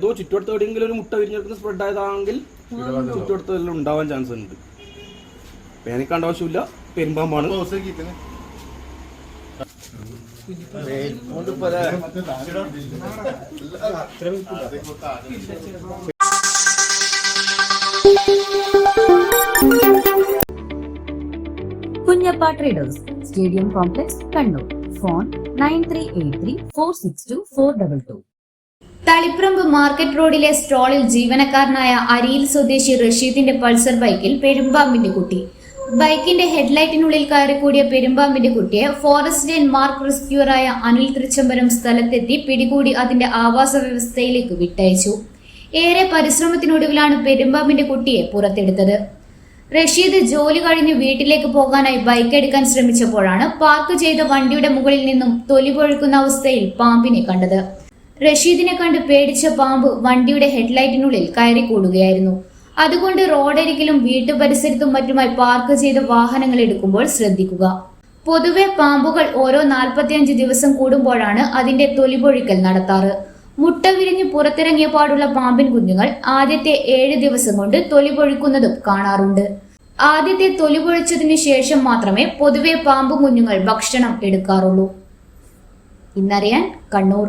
അതോ ചുറ്റുവട്ടത്ത് എവിടെയെങ്കിലും ഒരു മുട്ട വിരിഞ്ഞെടുക്കുന്ന സ്പ്രെഡ് ആയതാണെങ്കിൽ ചുറ്റുവട്ടത്തെല്ലാം ഉണ്ടാവാൻ ചാൻസ് ഉണ്ട്. പേനിക്കാണ്ട ആവശ്യമില്ല. പെരുമ്പാമ്പാണ്. Kunjappa traders stadium complex Kannur. Phone nine three eight three four six two four double two Taliparamba market റോഡിലെ സ്റ്റാളിൽ ജീവനക്കാരനായ അരിയിൽ സ്വദേശി റഷീദിന്റെ പൾസർ ബൈക്കിൽ പെരുമ്പാമ്പിന്റെ കുട്ടി. ബൈക്കിന്റെ ഹെഡ്ലൈറ്റിനുള്ളിൽ കയറിക്കൂടിയ പെരുമ്പാമ്പിന്റെ കുട്ടിയെ ഫോറസ്റ്റ് ആൻഡ് മാർക്ക് റെസ്ക്യൂറായ അനിൽ തൃച്ചംബരം സ്ഥലത്തെത്തി പിടികൂടി അതിന്റെ ആവാസ വ്യവസ്ഥയിലേക്ക് വിട്ടയച്ചു. ഏറെ പരിശ്രമത്തിനൊടുവിലാണ് പെരുമ്പാമ്പിന്റെ കുട്ടിയെ പുറത്തെടുത്തത്. റഷീദ് ജോലി കഴിഞ്ഞ് വീട്ടിലേക്ക് പോകാനായി ബൈക്ക് എടുക്കാൻ ശ്രമിച്ചപ്പോഴാണ് പാർക്ക് ചെയ്ത വണ്ടിയുടെ മുകളിൽ നിന്നും തൊലി പൊഴുക്കുന്ന അവസ്ഥയിൽ പാമ്പിനെ കണ്ടത്. റഷീദിനെ കണ്ട് പേടിച്ച പാമ്പ് വണ്ടിയുടെ ഹെഡ്ലൈറ്റിനുള്ളിൽ കയറി കൂടുകയായിരുന്നു അതുകൊണ്ട് റോഡരികിലും വീട്ടു പരിസരത്തും മറ്റുമായി പാർക്ക് ചെയ്ത വാഹനങ്ങൾ എടുക്കുമ്പോൾ ശ്രദ്ധിക്കുക. പൊതുവെ പാമ്പുകൾ ഓരോ നാൽപ്പത്തിയഞ്ച് ദിവസം കൂടുമ്പോഴാണ് അതിന്റെ തൊലിപൊഴിക്കൽ നടത്താറ്. മുട്ട വിരിഞ്ഞ് പുറത്തിറങ്ങിയ പാടുള്ള പാമ്പിൻ കുഞ്ഞുങ്ങൾ ആദ്യത്തെ ഏഴ് ദിവസം കൊണ്ട് തൊലിപൊഴിക്കുന്നതും കാണാറുണ്ട്. ആദ്യത്തെ തൊലിപൊഴിച്ചതിനു ശേഷം മാത്രമേ പൊതുവെ പാമ്പ് കുഞ്ഞുങ്ങൾ ഭക്ഷണം എടുക്കാറുള്ളൂ. ഇന്നറിയാൻ കണ്ണൂർ.